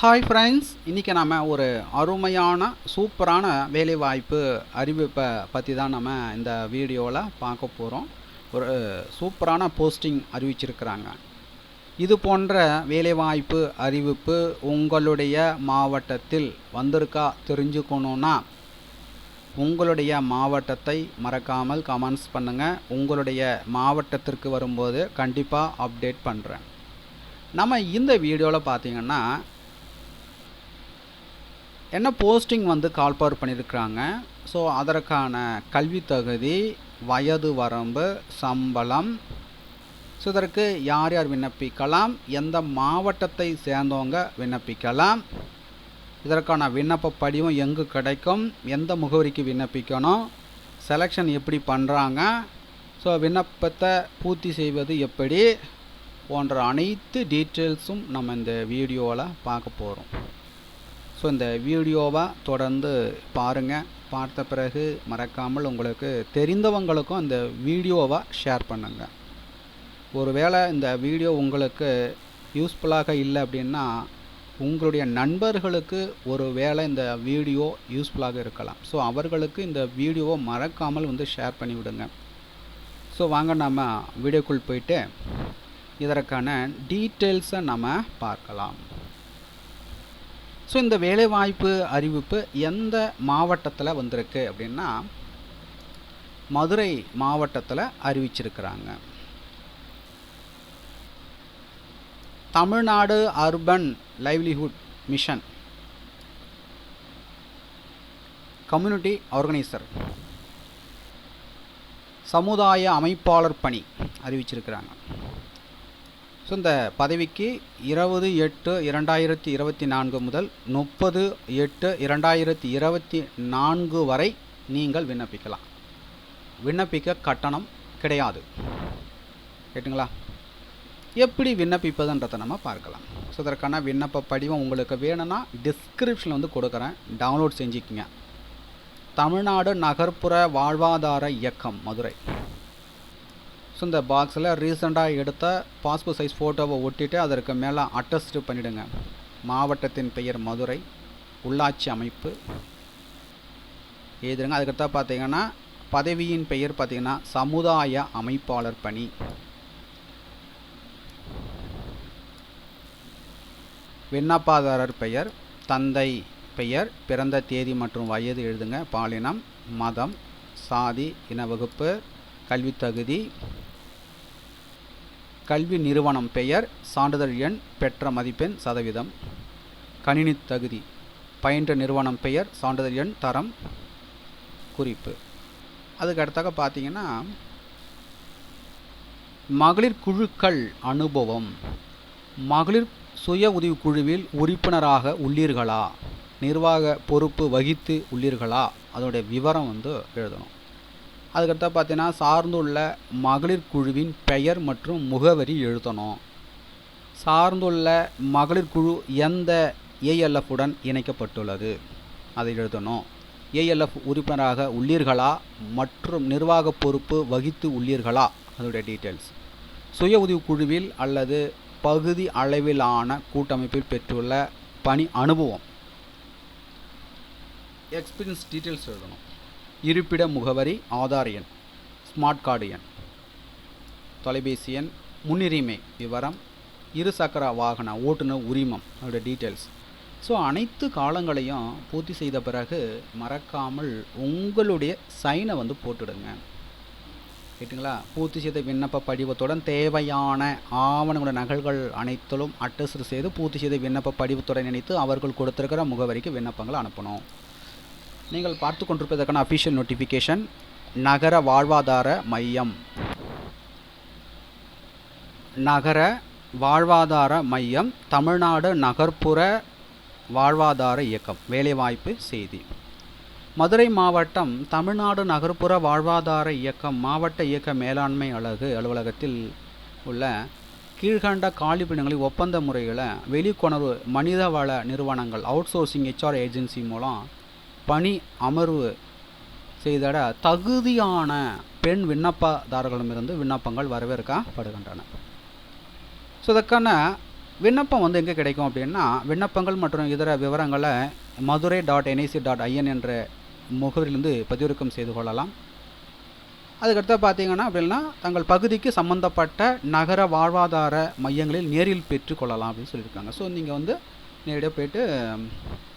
Hi friends இன்றைக்கி நம்ம ஒரு அருமையான சூப்பரான வேலைவாய்ப்பு அறிவிப்பை பற்றி தான் நம்ம இந்த வீடியோவில் பார்க்க போகிறோம் ஒரு சூப்பரான போஸ்டிங் அறிவிச்சிருக்கிறாங்க. இது போன்ற வேலைவாய்ப்பு அறிவிப்பு உங்களுடைய மாவட்டத்தில் வந்திருக்கா தெரிஞ்சுக்கணுன்னா உங்களுடைய மாவட்டத்தை மறக்காமல் கமெண்ட்ஸ் பண்ணுங்கள் உங்களுடைய மாவட்டத்திற்கு வரும்போது கண்டிப்பாக அப்டேட் பண்ணுறேன் நம்ம இந்த வீடியோவில் பார்த்தீங்கன்னா என்ன போஸ்டிங் வந்து கால்பார் பண்ணியிருக்கிறாங்க ஸோ அதற்கான கல்வி தகுதி வயது வரம்பு சம்பளம். ஸோ இதற்கு யார் யார் விண்ணப்பிக்கலாம்? எந்த மாவட்டத்தை சேர்ந்தவங்க விண்ணப்பிக்கலாம்? இதற்கான விண்ணப்ப படிவம் எங்கு கிடைக்கும்? எந்த முகவரிக்கு விண்ணப்பிக்கணும்? செலெக்ஷன் எப்படி பண்ணுறாங்க ஸோ விண்ணப்பத்தை பூர்த்தி செய்வது எப்படி? போன்ற அனைத்து டீட்டெயில்ஸும் நம்ம இந்த வீடியோவில் பார்க்க போகிறோம் ஸோ இந்த வீடியோவாக தொடர்ந்து பாருங்கள் பார்த்த பிறகு மறக்காமல் உங்களுக்கு தெரிந்தவங்களுக்கும் இந்த வீடியோவை ஷேர் பண்ணுங்கள் ஒருவேளை இந்த வீடியோ உங்களுக்கு யூஸ்ஃபுல்லாக இல்லை அப்படின்னா உங்களுடைய நண்பர்களுக்கு ஒரு வேளை இந்த வீடியோ யூஸ்ஃபுல்லாக இருக்கலாம். ஸோ அவர்களுக்கு இந்த வீடியோவை மறக்காமல் வந்து ஷேர் பண்ணி விடுங்க. ஸோ வாங்க நம்ம வீடியோக்குள் போயிட்டு இதற்கான டீட்டெயில்ஸை நம்ம பார்க்கலாம். ஸோ இந்த வேலைவாய்ப்பு அறிவிப்பு எந்த மாவட்டத்தில் வந்திருக்கு அப்படின்னா மதுரை மாவட்டத்தில் அறிவிச்சிருக்கிறாங்க. Tamil Nadu urban livelihood mission community organiser சமுதாய அமைப்பாளர் பணி அறிவிச்சிருக்கிறாங்க. ஸோ இந்த பதவிக்கு இருபது எட்டு இரண்டாயிரத்தி இருபத்தி நான்கு முதல் முப்பது எட்டு இரண்டாயிரத்தி இருபத்தி நான்கு வரை நீங்கள் விண்ணப்பிக்கலாம். விண்ணப்பிக்க கட்டணம் கிடையாது. கேட்டுங்களா? எப்படி விண்ணப்பிப்பதுன்றதை நம்ம பார்க்கலாம். ஸோ இதற்கான விண்ணப்ப படிவம் உங்களுக்கு வேணும்னா டிஸ்கிரிப்ஷனில் வந்து கொடுக்குறேன். டவுன்லோட் செஞ்சுக்கிங்க. தமிழ்நாடு நகர்ப்புற வாழ்வாதார இயக்கம் மதுரை. ஸோ இந்த பாக்ஸில் ரீசெண்டாக எடுத்த பாஸ்போர்ட் சைஸ் ஃபோட்டோவை ஒட்டிட்டு அதற்கு மேலே அட்டஸ்ட் பண்ணிவிடுங்க மாவட்டத்தின் பெயர் மதுரை உள்ளாட்சி அமைப்பு. எழுதுங்க அதுக்கடுத்தா பார்த்தீங்கன்னா பதவியின் பெயர் பார்த்தீங்கன்னா சமுதாய அமைப்பாளர் பணி. விண்ணப்பதாரர் பெயர் தந்தை பெயர் பிறந்த தேதி மற்றும் வயது எழுதுங்க. பாலினம் மதம் சாதி இன வகுப்பு கல்வித்தகுதி கல்வி நிறுவனம் பெயர் சான்றிதழ் எண் பெற்ற மதிப்பெண் சதவீதம். கணினி தகுதி. பயின்ற நிறுவனம் பெயர் சான்றிதழ் எண் தரம். குறிப்பு. அதுக்கு அடுத்தாக பார்த்தீங்கன்னா மகளிர் குழுக்கள் அனுபவம். மகளிர் சுய உதவி குழுவில் உறுப்பினராக உள்ளீர்களா? நிர்வாக பொறுப்பு வகித்து உள்ளீர்களா? அதோடைய விவரம் வந்து எழுதணும். அதுக்கடுத்த பார்த்தீங்கன்னா சார்ந்துள்ள மகளிர் குழுவின் பெயர் மற்றும் முகவரி எழுதணும். சார்ந்துள்ள மகளிர் குழு எந்த ஏஎல்எஃப் உடன் இணைக்கப்பட்டுள்ளது? அதை எழுதணும். ஏஎல்எஃப் உறுப்பினராக உள்ளீர்களா? மற்றும் நிர்வாக பொறுப்பு வகித்து உள்ளீர்களா? அதோடைய டீட்டெயில்ஸ் சுய உதவி குழுவில் அல்லது பகுதி அளவிலான கூட்டமைப்பில் பெற்றுள்ள பணி அனுபவம். எக்ஸ்பீரியன்ஸ் டீட்டெயில்ஸ் எழுதணும். இருப்பிட முகவரி ஆதார் எண் ஸ்மார்ட் கார்டு எண். தொலைபேசி எண் முன்னுரிமை விவரம் இருசக்கர வாகன ஓட்டுநர் உரிமம் அதோட டீட்டெயில்ஸ் ஸோ அனைத்து காலங்களையும் பூர்த்தி செய்த பிறகு மறக்காமல் உங்களுடைய சைனை வந்து போட்டுடுங்க. கேட்டுங்களா? பூர்த்தி செய்த விண்ணப்ப படிவத்துடன் தேவையான ஆவணங்களோட நகல்கள் அனைத்திலும் அட்டஸ்ட் செய்து பூர்த்தி செய்த விண்ணப்ப படிவத்துடன் இணைத்து அவர்கள் கொடுத்துருக்கிற முகவரிக்கு விண்ணப்பங்களை அனுப்பணும். நீங்கள் பார்த்து கொண்டிருப்பதற்கான அஃபிஷியல் நோட்டிஃபிகேஷன் நகர வாழ்வாதார மையம். நகர வாழ்வாதார மையம் தமிழ்நாடு நகர்ப்புற வாழ்வாதார இயக்கம். வேலைவாய்ப்பு செய்தி. மதுரை மாவட்டம் தமிழ்நாடு நகர்ப்புற வாழ்வாதார இயக்கம் மாவட்ட இயக்க மேலாண்மை அலகு அலுவலகத்தில் உள்ள கீழ்கண்ட காலிப்பிடங்களை ஒப்பந்த முறையில் வெளிக்கொணர்வு மனிதவள நிறுவனங்கள் அவுட் சோர்சிங் ஹெச்ஆர் ஏஜென்சி மூலம் பணி அமர்வு செய்திட தகுதியான பெண் விண்ணப்பதாரர்களிடமிருந்து விண்ணப்பங்கள் வரவேற்கப்படுகின்றன. ஸோ இதற்கான விண்ணப்பம் வந்து எங்கே கிடைக்கும் அப்படின்னா விண்ணப்பங்கள் மற்றும் இதர விவரங்களை Madurai dot NIC dot IN என்ற முகவரிலிருந்து பதிவிறக்கம் செய்து கொள்ளலாம். அதுக்கடுத்து பார்த்தீங்கன்னா அப்படின்னா தங்கள் பகுதிக்கு சம்மந்தப்பட்ட நகர வாழ்வாதார மையங்களில் நேரில் பெற்றுக்கொள்ளலாம் அப்படின்னு சொல்லியிருக்காங்க. ஸோ நீங்கள் வந்து நேரடியாக போயிட்டு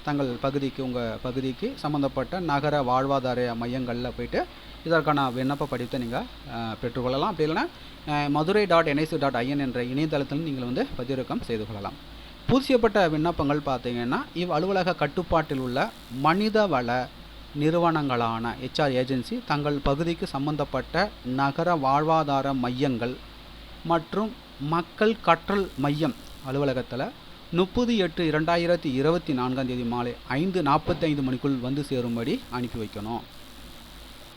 தங்கள் பகுதிக்கு உங்கள் பகுதிக்கு சம்மந்தப்பட்ட நகர வாழ்வாதார மையங்களில் போயிட்டு இதற்கான விண்ணப்ப படிவத்தை நீங்கள் பெற்றுக்கொள்ளலாம். அப்படி இல்லைன்னா Madurai dot NIC dot IN என்ற இணையதளத்தில் நீங்கள் வந்து பதிவிறக்கம் செய்து கொள்ளலாம். பூசியப்பட்ட விண்ணப்பங்கள் பார்த்தீங்கன்னா இவ் அலுவலக கட்டுப்பாட்டில் உள்ள மனிதவள நிறுவனங்களான ஹெச்ஆர் ஏஜென்சி தங்கள் பகுதிக்கு சம்பந்தப்பட்ட நகர வாழ்வாதார மையங்கள் மற்றும் மக்கள் கற்றல் மையம் அலுவலகத்தில் முப்பது எட்டு இரண்டாயிரத்தி இருபத்தி நான்காம் தேதி மாலை ஐந்து நாற்பத்தைந்து மணிக்குள் வந்து சேரும்படி அனுப்பி வைக்கணும்.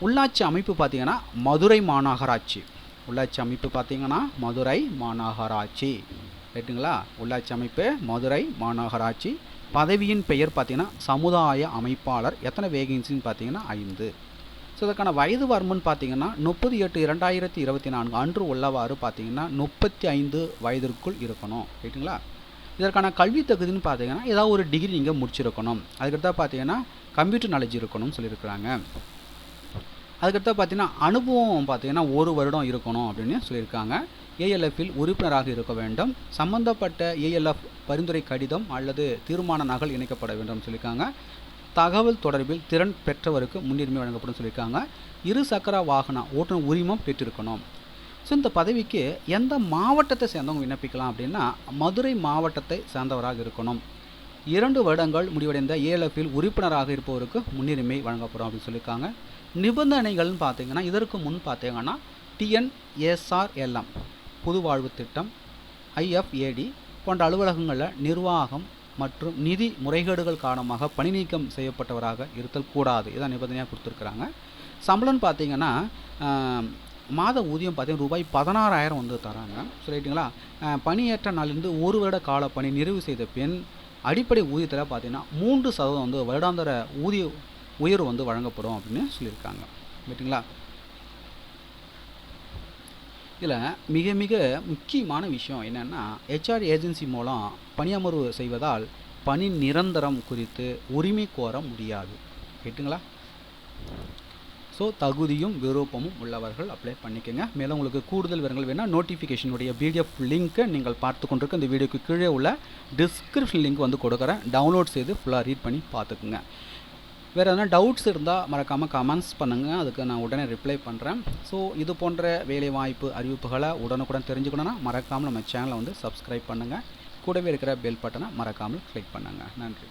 உள்ளாட்சி அமைப்பு பார்த்தீங்கன்னா மதுரை மாநகராட்சி. உள்ளாட்சி அமைப்பு பார்த்தீங்கன்னா மதுரை மாநகராட்சி. ரைட்டுங்களா உள்ளாட்சி அமைப்பு மதுரை மாநகராட்சி. பதவியின் பெயர் பார்த்தீங்கன்னா சமுதாய அமைப்பாளர். எத்தனை வேகன்சின்னு பார்த்தீங்கன்னா ஐந்து. ஸோ இதற்கான வயது வரம்புன்னு பார்த்தீங்கன்னா முப்பது எட்டு இரண்டாயிரத்தி இருபத்தி நான்கு அன்று உள்ளவாறு பார்த்தீங்கன்னா முப்பத்தி ஐந்து வயதிற்குள் இருக்கணும். ரைட்டுங்களா இதற்கான கல்வி தகுதின்னு பார்த்தீங்கன்னா ஏதாவது ஒரு டிகிரி நீங்கள் முடிச்சிருக்கணும். அதுக்கடுத்தா பார்த்தீங்கன்னா கம்ப்யூட்டர் நாலேஜ் இருக்கணும்னு சொல்லியிருக்கிறாங்க. அதுக்கடுத்தா பார்த்தீங்கன்னா அனுபவம் பார்த்தீங்கன்னா ஒரு வருடம் இருக்கணும் அப்படின்னு சொல்லியிருக்காங்க. ஏஎல்எஃப்பில் உறுப்பினராக இருக்க வேண்டும். சம்பந்தப்பட்ட ஏஎல்எஃப் பரிந்துரை கடிதம் அல்லது தீர்மான நகல் இணைக்கப்பட வேண்டும் சொல்லியிருக்காங்க. தகவல் தொடர்பில் திறன் பெற்றவருக்கு முன்னுரிமை வழங்கப்படும் சொல்லியிருக்காங்க. இரு சக்கர வாகன ஓட்டுநர் உரிமம் பெற்றிருக்கணும். ஸோ இந்த பதவிக்கு எந்த மாவட்டத்தை சேர்ந்தவங்க விண்ணப்பிக்கலாம் அப்படின்னா மதுரை மாவட்டத்தை சேர்ந்தவராக இருக்கணும். இரண்டு வருடங்கள் முடிவடைந்த ஏஎல்எஃபில் உறுப்பினராக இருப்பவருக்கு முன்னுரிமை வழங்கப்படும் அப்படின்னு சொல்லியிருக்காங்க. நிபந்தனைகள்னு பார்த்தீங்கன்னா இதற்கு முன் பார்த்தீங்கன்னா டிஎன்எஸ்ஆர்எல்எம் புது வாழ்வு திட்டம் ஐஎஃப்ஏடி போன்ற அலுவலகங்களில் நிர்வாகம் மற்றும் நிதி முறைகேடுகள் காரணமாக பணி நீக்கம் செய்யப்பட்டவராக இருத்தல் கூடாது. இதான் நிபந்தனையாக கொடுத்துருக்குறாங்க. சம்பளம்னு பார்த்தீங்கன்னா மாத ஊதியம் பார்த்தீங்கன்னா ரூபாய் பதினாறாயிரம் வந்து தராங்க. சொல்லிட்டிங்களா? பணியேற்ற நாளிலிருந்து ஒரு வருட கால பணி நிறைவு செய்த பின் அடிப்படை ஊதியத்தில் பார்த்தீங்கன்னா மூன்று சதவீதம் வந்து வருடாந்தர ஊதிய உயர்வு வந்து வழங்கப்படும் அப்படின்னு சொல்லியிருக்காங்க. ரைட்டுங்களா இதில் மிக மிக முக்கியமான விஷயம் என்னென்னா ஹெச்ஆர் ஏஜென்சி மூலம் பணியமர்வு செய்வதால் பணி நிரந்தரம் குறித்து உரிமை கோர முடியாது. ரைட்டுங்களா ஸோ தகுதியும் விருப்பமும் உள்ளவர்கள் அப்ளை பண்ணிக்கோங்க. மேலும் உங்களுக்கு கூடுதல் விவரங்கள் வேணால் நோட்டிஃபிகேஷனுடைய பிடிஎஃப் லிங்க்கை நீங்கள் பார்த்து கொண்டிருக்க இந்த வீடியோக்கு கீழே உள்ள டிஸ்கிரிப்ஷன் லிங்க் வந்து கொடுக்குறேன். டவுன்லோட் செய்து ஃபுல்லாக ரீட் பண்ணி பார்த்துக்குங்க. வேறு எதனா டவுட்ஸ் இருந்தால் மறக்காமல் கமெண்ட்ஸ் பண்ணுங்கள் அதுக்கு நான் உடனே ரிப்ளை பண்ணுறேன் ஸோ இது போன்ற வேலைவாய்ப்பு அறிவிப்புகளை உடனுக்குடன் தெரிஞ்சுக்கணுன்னா மறக்காமல் நம்ம சேனலை வந்து சப்ஸ்கிரைப் பண்ணுங்கள் கூடவே இருக்கிற பெல் பட்டனை மறக்காமல் கிளிக் பண்ணுங்கள் நன்றி.